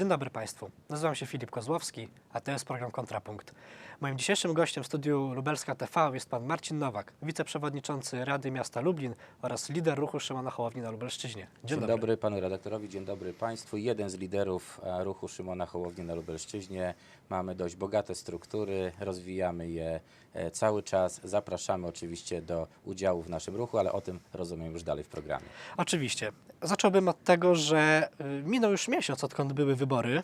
Dzień dobry Państwu. Nazywam się Filip Kozłowski, a to jest program Kontrapunkt. Moim dzisiejszym gościem w studiu Lubelska TV jest pan Marcin Nowak, wiceprzewodniczący Rady Miasta Lublin oraz lider ruchu Szymona Hołowni na Lubelszczyźnie. Dzień, Dzień dobry panu redaktorowi, dzień dobry państwu. Jeden z liderów e, ruchu Szymona Hołowni na Lubelszczyźnie. Mamy dość bogate struktury, rozwijamy je cały czas. Zapraszamy oczywiście do udziału w naszym ruchu, ale o tym rozumiem już dalej w programie. Oczywiście. Zacząłbym od tego, że y, minął już miesiąc, odkąd były wybory.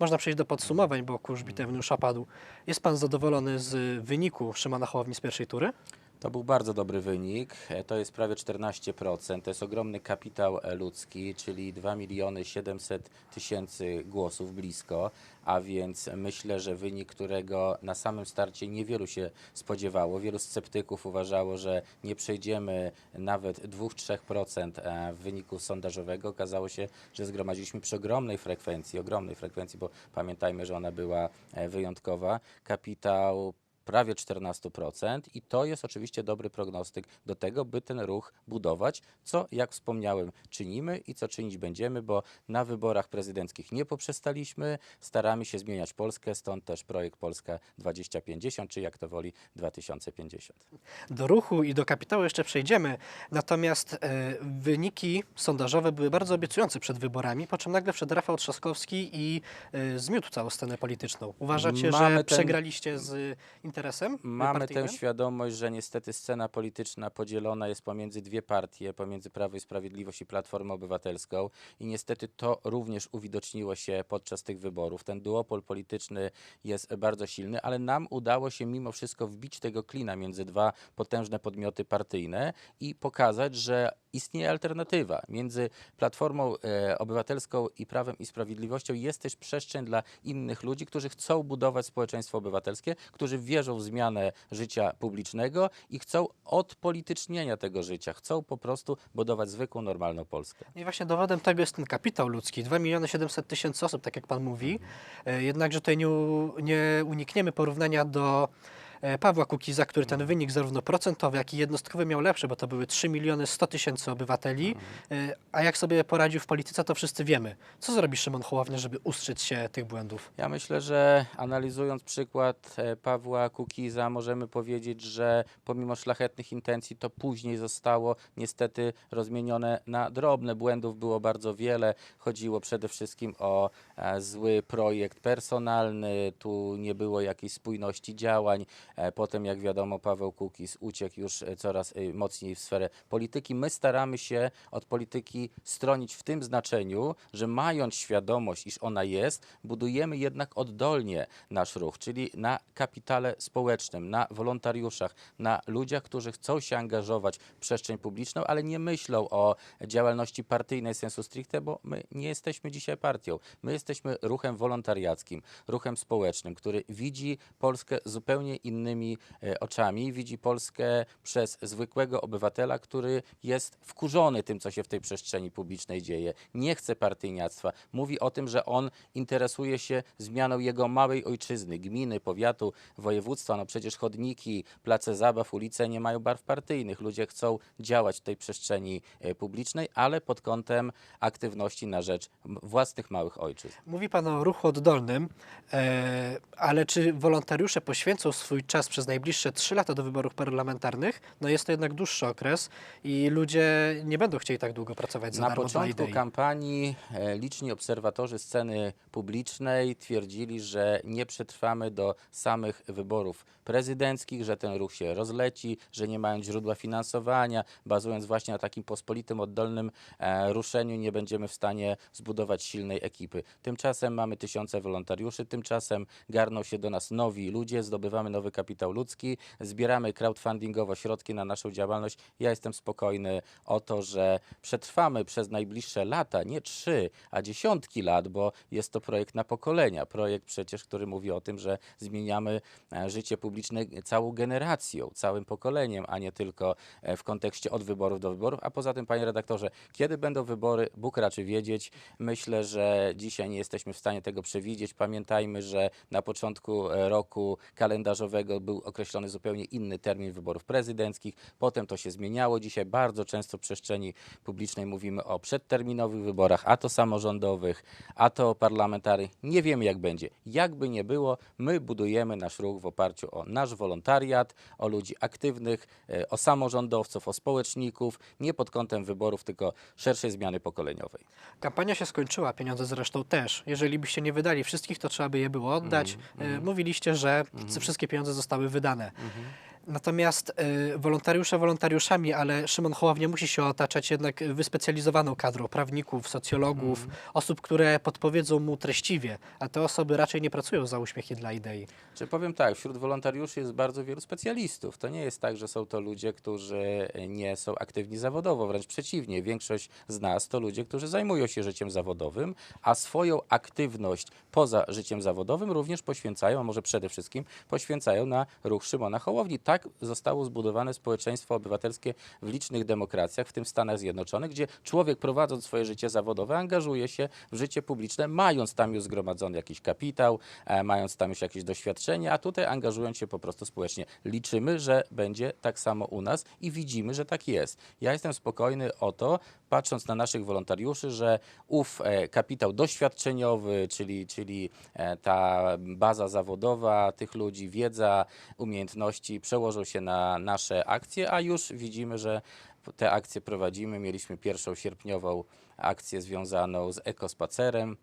Można przejść do podsumowań, bo kurz bitew już opadł. Jest pan zadowolony z wyniku Szymona Hołowni z pierwszej tury? To był bardzo dobry wynik. E, To jest prawie 14%. To jest ogromny kapitał e, ludzki, czyli 2 miliony 700 tysięcy głosów blisko. A więc myślę, że wynik, którego na samym starcie niewielu się spodziewało. Wielu sceptyków uważało, że nie przejdziemy nawet 2-3% e, wyniku sondażowego. Okazało się, że zgromadziliśmy przy ogromnej frekwencji, ogromnej frekwencji, bo pamiętajmy, że ona była wyjątkowa. Kapitał prawie 14% i to jest oczywiście dobry prognostyk do tego, by ten ruch budować, co jak wspomniałem czynimy i co czynić będziemy, bo na wyborach prezydenckich nie poprzestaliśmy, staramy się zmieniać Polskę, stąd też projekt Polska 2050, czy jak to woli 2050. Do ruchu i do kapitału jeszcze przejdziemy, natomiast e, wyniki sondażowe były bardzo obiecujące przed wyborami, po czym nagle wszedł Rafał Trzaskowski i e, zmiótł całą scenę polityczną. Uważacie, Mamy że ten- przegraliście z interesem Mamy partyjnym? tę świadomość, że niestety scena polityczna podzielona jest pomiędzy dwie partie, pomiędzy Prawo i Sprawiedliwość i Platformą Obywatelską i niestety to również uwidoczniło się podczas tych wyborów. Ten duopol polityczny jest bardzo silny, ale nam udało się mimo wszystko wbić tego klina między dwa potężne podmioty partyjne i pokazać, że istnieje alternatywa. Między Platformą e, Obywatelską i Prawem i Sprawiedliwością jest też przestrzeń dla innych ludzi, którzy chcą budować społeczeństwo obywatelskie, którzy wierzą w zmianę życia publicznego i chcą odpolitycznienia tego życia. Chcą po prostu budować zwykłą, normalną Polskę. I właśnie dowodem tego jest ten kapitał ludzki. 2 miliony 700 tysięcy osób, tak jak Pan mówi. E, Jednakże tutaj nie, nie unikniemy porównania do Pawła Kukiza, który ten wynik zarówno procentowy, jak i jednostkowy miał lepszy, bo to były 3 miliony 100 tysięcy obywateli. E, A jak sobie poradził w polityce, to wszyscy wiemy. Co zrobi Szymon Hołownia, żeby ustrzec się tych błędów? Ja myślę, że analizując przykład e, Pawła Kukiza, możemy powiedzieć, że pomimo szlachetnych intencji, to później zostało niestety rozmienione na drobne. Błędów było bardzo wiele. Chodziło przede wszystkim o e, zły projekt personalny, tu nie było jakiejś spójności działań. E, Potem, jak wiadomo, Paweł Kukiz uciekł już e, coraz e, mocniej w sferę polityki. My staramy się od polityki stronić w tym znaczeniu, że mając świadomość, iż ona jest, budujemy jednak oddolnie nasz ruch, czyli na kapitale społecznym, na wolontariuszach, na ludziach, którzy chcą się angażować w przestrzeń publiczną, ale nie myślą o działalności partyjnej sensu stricte, bo my nie jesteśmy dzisiaj partią. My jesteśmy ruchem wolontariackim, ruchem społecznym, który widzi Polskę zupełnie innymi e, oczami, widzi Polskę przez zwykłego obywatela, który jest wkurzony tym, co się w tej przestrzeni publicznej dzieje. Nie chce partyjniactwa. Mówi o tym, że on interesuje się zmianą jego małej ojczyzny, gminy, powiatu, województwa. No przecież chodniki, place zabaw, ulice nie mają barw partyjnych. Ludzie chcą działać w tej przestrzeni e, publicznej, ale pod kątem aktywności na rzecz własnych małych ojczyzn. Mówi Pan o ruchu oddolnym, e, ale czy wolontariusze poświęcą swój czas przez najbliższe 3 lata do wyborów parlamentarnych? No jest to jednak dłuższy okres i ludzie nie będą chcieli tak długo pracować za Na darmo początku kampanii e, liczni obserwatorzy sceny publicznej twierdzili, że nie przetrwamy do samych wyborów prezydenckich, że ten ruch się rozleci, że nie mają źródła finansowania, bazując właśnie na takim pospolitym, oddolnym e, ruszeniu, nie będziemy w stanie zbudować silnej ekipy. Tymczasem mamy tysiące wolontariuszy, tymczasem garną się do nas nowi ludzie, zdobywamy nowy kapitał ludzki, zbieramy crowdfundingowo środki na naszą działalność. Ja jestem spokojny o to, że przetrwamy przez najbliższe lata, nie trzy, a dziesiątki lat, bo jest to projekt na pokolenia. Projekt przecież, który mówi o tym, że zmieniamy e, życie publiczne całą generacją, całym pokoleniem, a nie tylko e, w kontekście od wyborów do wyborów. A poza tym, panie redaktorze, kiedy będą wybory, Bóg raczy wiedzieć. Myślę, że dzisiaj nie jesteśmy w stanie tego przewidzieć. Pamiętajmy, że na początku e, roku kalendarzowego tego był określony zupełnie inny termin wyborów prezydenckich. Potem to się zmieniało. Dzisiaj bardzo często w przestrzeni publicznej mówimy o przedterminowych wyborach, a to samorządowych, a to parlamentarnych. Nie wiemy jak będzie. Jakby nie było, my budujemy nasz ruch w oparciu o nasz wolontariat, o ludzi aktywnych, e, o samorządowców, o społeczników, nie pod kątem wyborów, tylko szerszej zmiany pokoleniowej. Kampania się skończyła, pieniądze zresztą też. Jeżeli byście nie wydali wszystkich, to trzeba by je było oddać. E, Mówiliście, że wszystkie pieniądze zostały wydane. Natomiast y, wolontariusze wolontariuszami, ale Szymon Hołownia musi się otaczać jednak wyspecjalizowaną kadrą prawników, socjologów, osób, które podpowiedzą mu treściwie, a te osoby raczej nie pracują za uśmiechy dla idei. Czy powiem tak, wśród wolontariuszy jest bardzo wielu specjalistów. To nie jest tak, że są to ludzie, którzy nie są aktywni zawodowo, wręcz przeciwnie. Większość z nas to ludzie, którzy zajmują się życiem zawodowym, a swoją aktywność poza życiem zawodowym również poświęcają, a może przede wszystkim poświęcają na ruch Szymona Hołowni. Tak zostało zbudowane społeczeństwo obywatelskie w licznych demokracjach, w tym w Stanach Zjednoczonych, gdzie człowiek prowadząc swoje życie zawodowe angażuje się w życie publiczne, mając tam już zgromadzony jakiś kapitał, e, mając tam już jakieś doświadczenie, a tutaj angażując się po prostu społecznie. Liczymy, że będzie tak samo u nas i widzimy, że tak jest. Ja jestem spokojny o to, patrząc na naszych wolontariuszy, że ów e, kapitał doświadczeniowy, czyli, czyli e, ta baza zawodowa tych ludzi, wiedza, umiejętności przełożą się na nasze akcje, a już widzimy, że te akcje prowadzimy. Mieliśmy pierwszą sierpniową akcję związaną z ekospacerem.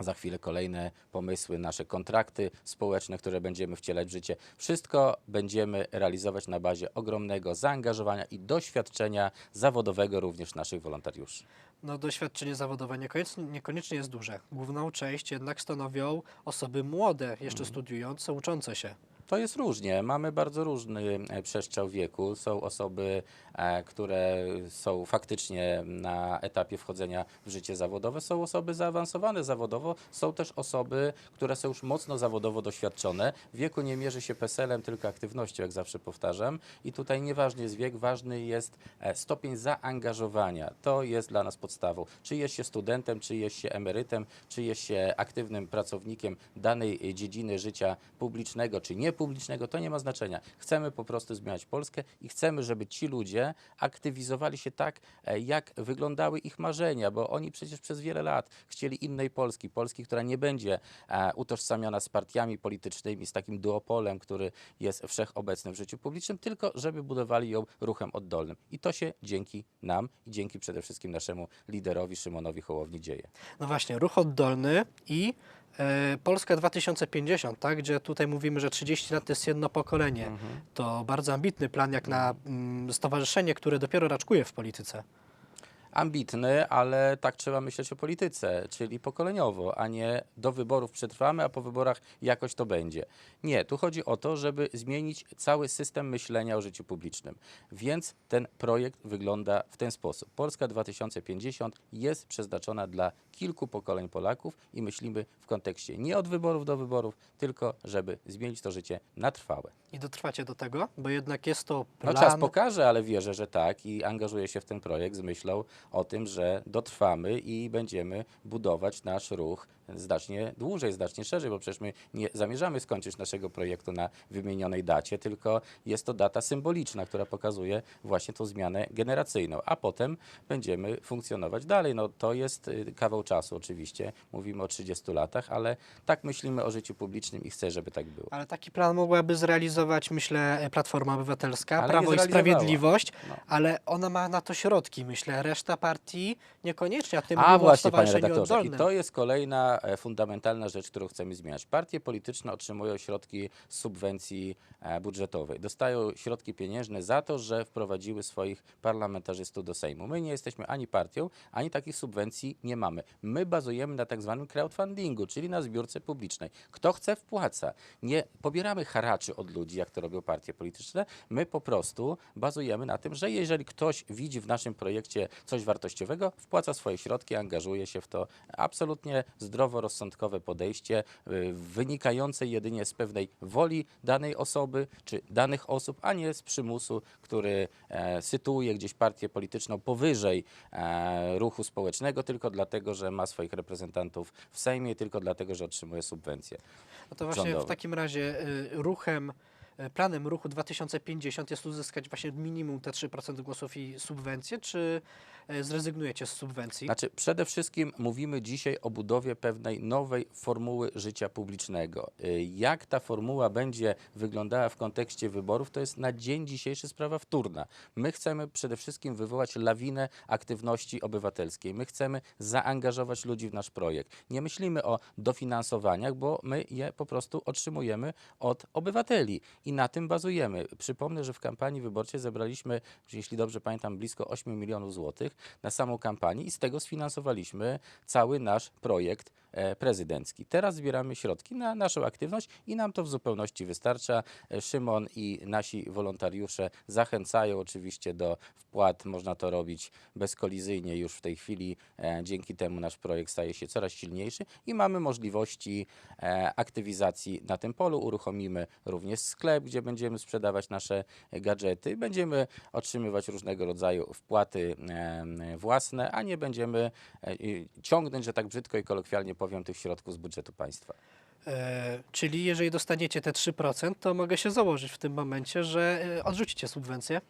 Za chwilę kolejne pomysły, nasze kontrakty społeczne, które będziemy wcielać w życie. Wszystko będziemy realizować na bazie ogromnego zaangażowania i doświadczenia zawodowego również naszych wolontariuszy. No, doświadczenie zawodowe niekoniecznie, niekoniecznie jest duże. Główną część jednak stanowią osoby młode, jeszcze studiujące, uczące się. To jest różnie. Mamy bardzo różny e, przestrzał wieku. Są osoby, e, które są faktycznie na etapie wchodzenia w życie zawodowe, są osoby zaawansowane zawodowo, są też osoby, które są już mocno zawodowo doświadczone. Wieku nie mierzy się PESEL-em, tylko aktywnością, jak zawsze powtarzam. I tutaj nieważny jest wiek, ważny jest e, stopień zaangażowania. To jest dla nas podstawą. Czy jest się studentem, czy jest się emerytem, czy jest się aktywnym pracownikiem danej dziedziny życia publicznego, czy niepublicznego, to nie ma znaczenia. Chcemy po prostu zmieniać Polskę i chcemy, żeby ci ludzie aktywizowali się tak, e, jak wyglądały ich marzenia, bo oni przecież przez wiele lat chcieli innej Polski, Polski, która nie będzie e, utożsamiona z partiami politycznymi, z takim duopolem, który jest wszechobecny w życiu publicznym, tylko żeby budowali ją ruchem oddolnym. I to się dzięki nam i dzięki przede wszystkim naszemu liderowi Szymonowi Hołowni dzieje. No właśnie, ruch oddolny i Polska 2050, tak, gdzie tutaj mówimy, że 30 lat to jest jedno pokolenie. To bardzo ambitny plan jak na mm, stowarzyszenie, które dopiero raczkuje w polityce. Ambitny, ale tak trzeba myśleć o polityce, czyli pokoleniowo, a nie do wyborów przetrwamy, a po wyborach jakoś to będzie. Nie, tu chodzi o to, żeby zmienić cały system myślenia o życiu publicznym. Więc ten projekt wygląda w ten sposób. Polska 2050 jest przeznaczona dla kilku pokoleń Polaków i myślimy w kontekście nie od wyborów do wyborów, tylko żeby zmienić to życie na trwałe. I dotrwacie do tego, bo jednak jest to No plan... czas pokaże, ale wierzę, że tak i angażuję się w ten projekt z myślą o tym, że dotrwamy i będziemy budować nasz ruch znacznie dłużej, znacznie szerzej, bo przecież my nie zamierzamy skończyć naszego projektu na wymienionej dacie, tylko jest to data symboliczna, która pokazuje właśnie tą zmianę generacyjną, a potem będziemy funkcjonować dalej. No to jest y, kawał czasu oczywiście, mówimy o 30 latach, ale tak myślimy o życiu publicznym i chcę, żeby tak było. Ale taki plan mogłaby zrealizować, myślę, Platforma Obywatelska, Ale Prawo i. Sprawiedliwość, No. ale ona ma na to środki, myślę. Reszta partii niekoniecznie, a tym A właśnie, panie redaktorze, i to jest kolejna e, fundamentalna rzecz, którą chcemy zmieniać. Partie polityczne otrzymują środki z subwencji e, budżetowej. Dostają środki pieniężne za to, że wprowadziły swoich parlamentarzystów do Sejmu. My nie jesteśmy ani partią, ani takich subwencji nie mamy. My bazujemy na tak zwanym crowdfundingu, czyli na zbiórce publicznej. Kto chce, wpłaca. Nie pobieramy haraczy od ludzi, jak to robią partie polityczne. My po prostu bazujemy na tym, że jeżeli ktoś widzi w naszym projekcie coś wartościowego, wpłaca swoje środki, angażuje się w to. Absolutnie zdroworozsądkowe podejście, y, wynikające jedynie z pewnej woli danej osoby czy danych osób, a nie z przymusu, który e, sytuuje gdzieś partię polityczną powyżej e, ruchu społecznego, tylko dlatego, że ma swoich reprezentantów w Sejmie, tylko dlatego, że otrzymuje subwencje. No to właśnie w rządowe. takim razie y, ruchem planem ruchu 2050 jest uzyskać właśnie minimum te 3% głosów i subwencje, czy e, zrezygnujecie z subwencji? Znaczy, przede wszystkim mówimy dzisiaj o budowie pewnej nowej formuły życia publicznego. Y, Jak ta formuła będzie wyglądała w kontekście wyborów, to jest na dzień dzisiejszy sprawa wtórna. My chcemy przede wszystkim wywołać lawinę aktywności obywatelskiej. My chcemy zaangażować ludzi w nasz projekt. Nie myślimy o dofinansowaniach, bo my je po prostu otrzymujemy od obywateli i na tym bazujemy. Przypomnę, że w kampanii wyborczej zebraliśmy, jeśli dobrze pamiętam, blisko 8 milionów złotych na samą kampanię i z tego sfinansowaliśmy cały nasz projekt prezydencki. Teraz zbieramy środki na naszą aktywność i nam to w zupełności wystarcza. E, Szymon i nasi wolontariusze zachęcają oczywiście do wpłat. Można to robić bezkolizyjnie już w tej chwili. E, Dzięki temu nasz projekt staje się coraz silniejszy i mamy możliwości e, aktywizacji na tym polu. Uruchomimy również sklep, gdzie będziemy sprzedawać nasze gadżety. Będziemy otrzymywać różnego rodzaju wpłaty e, własne, a nie będziemy e, ciągnąć, że tak brzydko i kolokwialnie powiem, tych środków z budżetu państwa. E, czyli jeżeli dostaniecie te 3%, to mogę się założyć w tym momencie, że e, odrzucicie subwencję.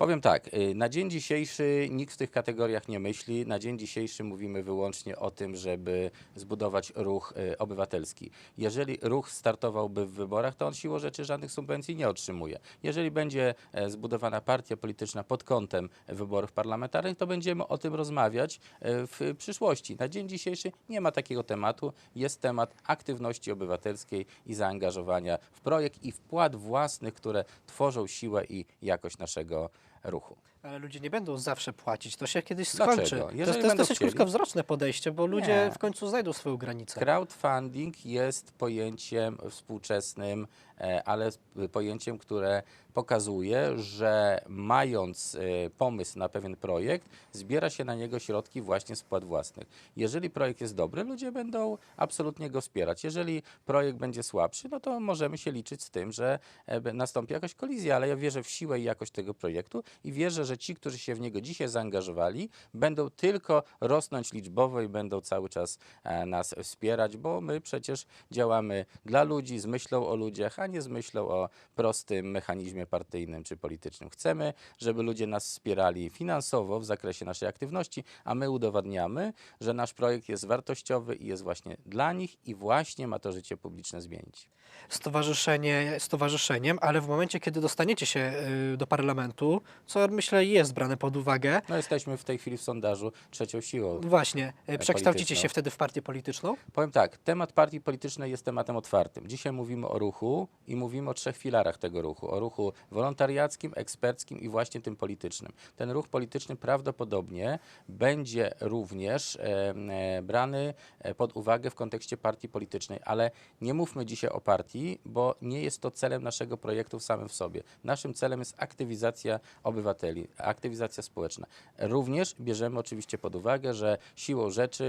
Powiem tak, y, na dzień dzisiejszy nikt w tych kategoriach nie myśli. Na dzień dzisiejszy mówimy wyłącznie o tym, żeby zbudować ruch y, obywatelski. Jeżeli ruch startowałby w wyborach, to on siłą rzeczy żadnych subwencji nie otrzymuje. Jeżeli będzie e, zbudowana partia polityczna pod kątem wyborów parlamentarnych, to będziemy o tym rozmawiać e, w przyszłości. Na dzień dzisiejszy nie ma takiego tematu. Jest temat aktywności obywatelskiej i zaangażowania w projekt i wpłat własnych, które tworzą siłę i jakość naszego ruchu. Ale ludzie nie będą zawsze płacić, to się kiedyś Dlaczego? skończy. To, jest- to jest dosyć chcieli- krótkowzroczne podejście, bo ludzie Nie. w końcu znajdą swoją granicę. Crowdfunding jest pojęciem współczesnym, e, ale s- pojęciem, które pokazuje, że mając e, pomysł na pewien projekt, zbiera się na niego środki właśnie z wpłat własnych. Jeżeli projekt jest dobry, ludzie będą absolutnie go wspierać. Jeżeli projekt będzie słabszy, no to możemy się liczyć z tym, że e, nastąpi jakaś kolizja, ale ja wierzę w siłę i jakość tego projektu i wierzę, że ci, którzy się w niego dzisiaj zaangażowali, będą tylko rosnąć liczbowo i będą cały czas e, nas wspierać, bo my przecież działamy dla ludzi, z myślą o ludziach, a nie z myślą o prostym mechanizmie partyjnym czy politycznym. Chcemy, żeby ludzie nas wspierali finansowo w zakresie naszej aktywności, a my udowadniamy, że nasz projekt jest wartościowy i jest właśnie dla nich i właśnie ma to życie publiczne zmienić. Stowarzyszenie stowarzyszeniem, ale w momencie, kiedy dostaniecie się y, do parlamentu, co myślę jest brane pod uwagę, No jesteśmy w tej chwili w sondażu trzecią siłą. właśnie, y, przekształcicie się wtedy w partię polityczną? Powiem tak, temat partii politycznej jest tematem otwartym. Dzisiaj mówimy o ruchu i mówimy o trzech filarach tego ruchu. O ruchu wolontariackim, eksperckim i właśnie tym politycznym. Ten ruch polityczny prawdopodobnie będzie również e, e, brany e, pod uwagę w kontekście partii politycznej, ale nie mówmy dzisiaj o partii, bo nie jest to celem naszego projektu w samym w sobie. Naszym celem jest aktywizacja obywateli, aktywizacja społeczna. Również bierzemy oczywiście pod uwagę, że siłą rzeczy,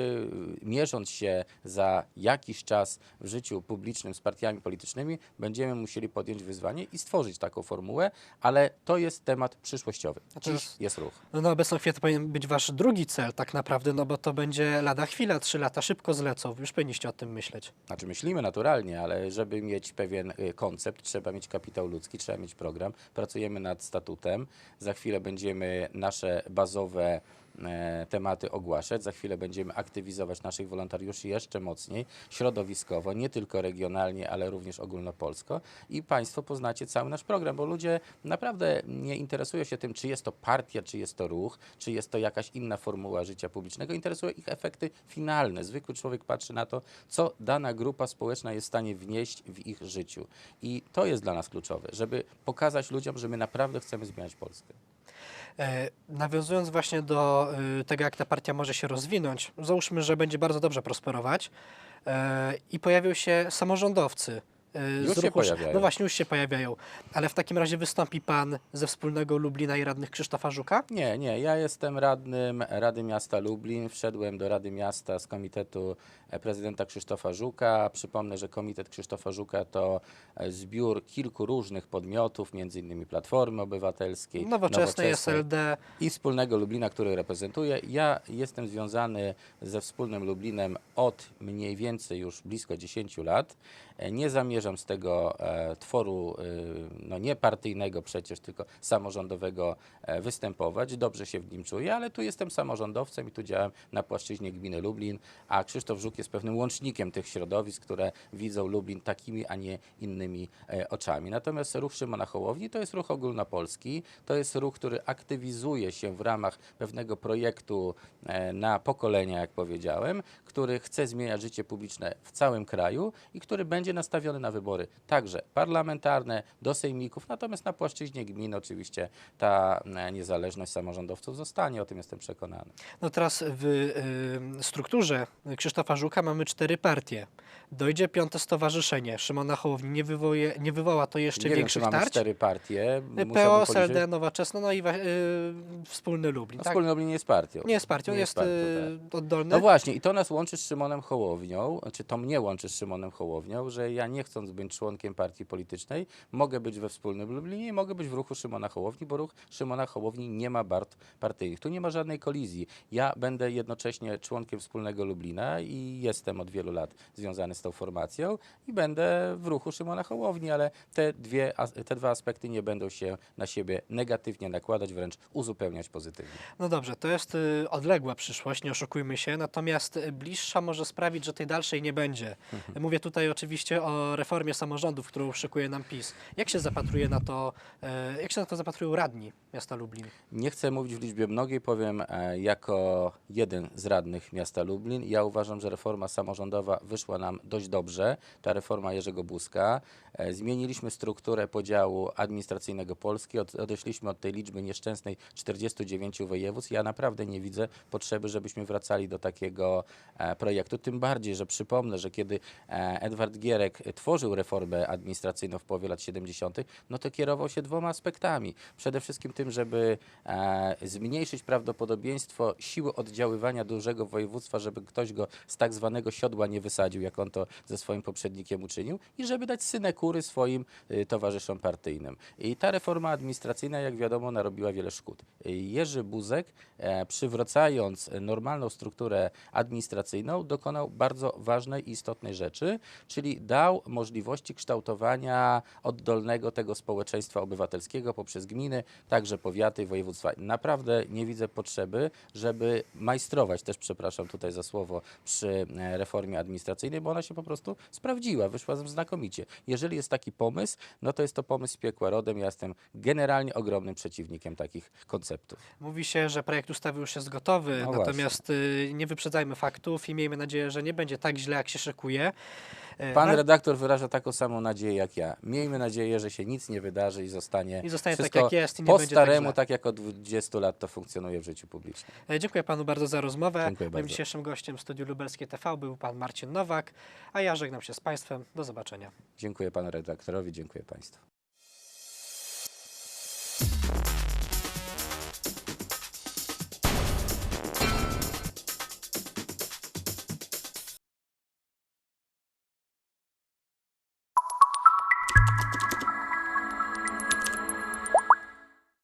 y, mierząc się za jakiś czas w życiu publicznym z partiami politycznymi, będziemy musieli podjąć wyzwanie i stworzyć taką formułę, ale to jest temat przyszłościowy. Dziś jest- ruch. No na obecną chwilę to powinien być wasz drugi cel tak naprawdę, no bo to będzie lada chwila, trzy lata szybko zlecą. Już powinniście o tym myśleć. Znaczy myślimy naturalnie, ale żeby mieć pewien y, koncept, trzeba mieć kapitał ludzki, trzeba mieć program. Pracujemy nad statutem. Za chwilę będziemy nasze bazowe e, tematy ogłaszać. Za chwilę będziemy aktywizować naszych wolontariuszy jeszcze mocniej, środowiskowo, nie tylko regionalnie, ale również ogólnopolsko. I Państwo poznacie cały nasz program, bo ludzie naprawdę nie interesują się tym, czy jest to partia, czy jest to ruch, czy jest to jakaś inna formuła życia publicznego. Interesują ich efekty finalne. Zwykły człowiek patrzy na to, co dana grupa społeczna jest w stanie wnieść w ich życiu. I to jest dla nas kluczowe, żeby pokazać ludziom, że my naprawdę chcemy zmieniać Polskę. E, nawiązując właśnie do y, tego, jak ta partia może się rozwinąć, załóżmy, że będzie bardzo dobrze prosperować e, i pojawią się samorządowcy. Już się ruchu- pojawiają. No właśnie, już się pojawiają. Ale w takim razie wystąpi pan ze wspólnego Lublina i radnych Krzysztofa Żuka? Nie, nie. Ja jestem radnym Rady Miasta Lublin. Wszedłem do Rady Miasta z komitetu prezydenta Krzysztofa Żuka. Przypomnę, że komitet Krzysztofa Żuka to zbiór kilku różnych podmiotów, między innymi Platformy Obywatelskiej, Nowoczesnej, SLD. i wspólnego Lublina, który reprezentuję. Ja jestem związany ze wspólnym Lublinem od mniej więcej już blisko 10 lat Nie zamierzam z tego e, tworu e, no, niepartyjnego przecież, tylko samorządowego e, występować. Dobrze się w nim czuję, ale tu jestem samorządowcem i tu działam na płaszczyźnie gminy Lublin, a Krzysztof Żuk jest pewnym łącznikiem tych środowisk, które widzą Lublin takimi, a nie innymi e, oczami. Natomiast ruch Szymona Hołowni to jest ruch ogólnopolski, to jest ruch, który aktywizuje się w ramach pewnego projektu e, na pokolenia, jak powiedziałem, który chce zmieniać życie publiczne w całym kraju i który będzie nastawiony na wybory także parlamentarne, do sejmików, natomiast na płaszczyźnie gmin oczywiście ta e, niezależność samorządowców zostanie, o tym jestem przekonany. No teraz w y, strukturze Krzysztofa Żuka mamy cztery partie. Dojdzie piąte stowarzyszenie. Szymona Hołowni nie, wywoje, nie wywoła to jeszcze Nie wiem, czy większych mamy tarć. cztery partie. PO, musiałbym SLD. Nowoczesna, no i y, Wspólny Lublin. No, tak? Wspólny Lublin nie jest partią. Nie jest partią, Nie jest, partią, y, oddolny. No właśnie, i to nas łączy z Szymonem Hołownią, czy to mnie łączy z Szymonem Hołownią, że ja nie chcąc być członkiem partii politycznej, mogę być we wspólnym Lublinie i mogę być w ruchu Szymona Hołowni, bo ruch Szymona Hołowni nie ma bart partyjnych. Tu nie ma żadnej kolizji. Ja będę jednocześnie członkiem wspólnego Lublina i jestem od wielu lat związany z tą formacją i będę w ruchu Szymona Hołowni, ale te, dwie, te dwa aspekty nie będą się na siebie negatywnie nakładać, wręcz uzupełniać pozytywnie. No dobrze, to jest y, odległa przyszłość, nie oszukujmy się, natomiast y, bliższa może sprawić, że tej dalszej nie będzie. Mhm. Mówię tutaj oczywiście o reformie samorządów, którą szykuje nam PiS. Jak się zapatruje na to, y, jak się na to zapatrują radni miasta Lublin? Nie chcę mówić w liczbie mnogiej, powiem e, jako jeden z radnych miasta Lublin. Ja uważam, że reforma samorządowa wyszła nam dość dobrze, ta reforma Jerzego Buzka. E, Zmieniliśmy strukturę podziału administracyjnego Polski, od, odeszliśmy od tej liczby nieszczęsnej 49 województw. Ja naprawdę nie widzę potrzeby, żebyśmy wracali do takiego e, projektu. Tym bardziej, że przypomnę, że kiedy e, Edward Gierek tworzył reformę administracyjną w połowie lat 70., no to kierował się dwoma aspektami. Przede wszystkim tym, żeby e, zmniejszyć prawdopodobieństwo siły oddziaływania dużego województwa, żeby ktoś go z tak zwanego siodła nie wysadził, jak on to ze swoim poprzednikiem uczynił, i żeby dać synekury swoim y, towarzyszom partyjnym. I ta reforma administracyjna, jak wiadomo, narobiła wiele szkód. Jerzy Buzek, e, przywracając normalną strukturę administracyjną, dokonał bardzo ważnej i istotnej rzeczy, czyli dał możliwości kształtowania oddolnego tego społeczeństwa obywatelskiego poprzez gminy, także powiaty, województwa. Naprawdę nie widzę potrzeby, żeby majstrować, też przepraszam tutaj za słowo, przy e, reformie administracyjnej, bo ona się po prostu sprawdziła, wyszła znakomicie. Jeżeli jest taki pomysł, no to jest to pomysł z piekła rodem. Ja jestem generalnie ogromnym przeciwnikiem takich konceptów. Mówi się, że projekt ustawy już jest gotowy, No natomiast y, nie wyprzedzajmy faktów i miejmy nadzieję, że nie będzie tak źle, jak się szykuje. E, pan na... redaktor wyraża taką samą nadzieję jak ja. Miejmy nadzieję, że się nic nie wydarzy i zostanie, I zostanie tak jak jest. I nie po będzie tak staremu, tak, tak, jak od 20 lat to funkcjonuje w życiu publicznym. E, dziękuję panu bardzo za rozmowę. Dziękuję Moim bardzo. dzisiejszym gościem w Studiu Lubelskie TV był pan Marcin Nowak, a ja żegnam się z państwem. Do zobaczenia. Dziękuję panu redaktorowi, dziękuję państwu.